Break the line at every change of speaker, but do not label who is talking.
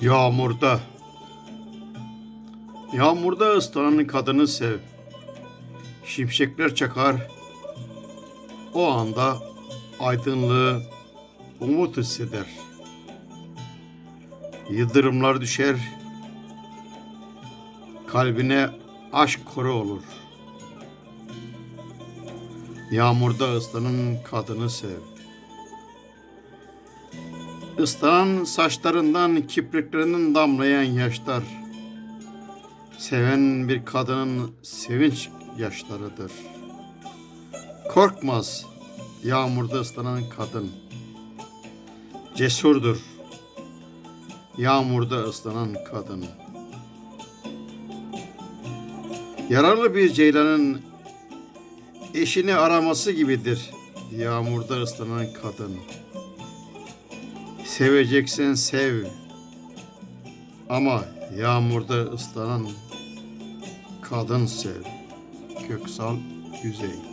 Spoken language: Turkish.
Yağmurda. Yağmurda ıslanan kadını sev. Şimşekler çakar. O anda aydınlığı umut hisseder. Yıldırımlar düşer. Kalbine aşk koru olur. Yağmurda ıslanan kadını sev. Islanan saçlarından, kipriklerinden damlayan yaşlar. Seven bir kadının sevinç yaşlarıdır. Korkmaz yağmurda ıslanan kadın. Cesurdur yağmurda ıslanan kadın. Yaralı bir ceylanın eşini araması gibidir yağmurda ıslanan kadın. Seveceksen sev. Ama yağmurda ıslanan kadın sev. Köksal Yüzey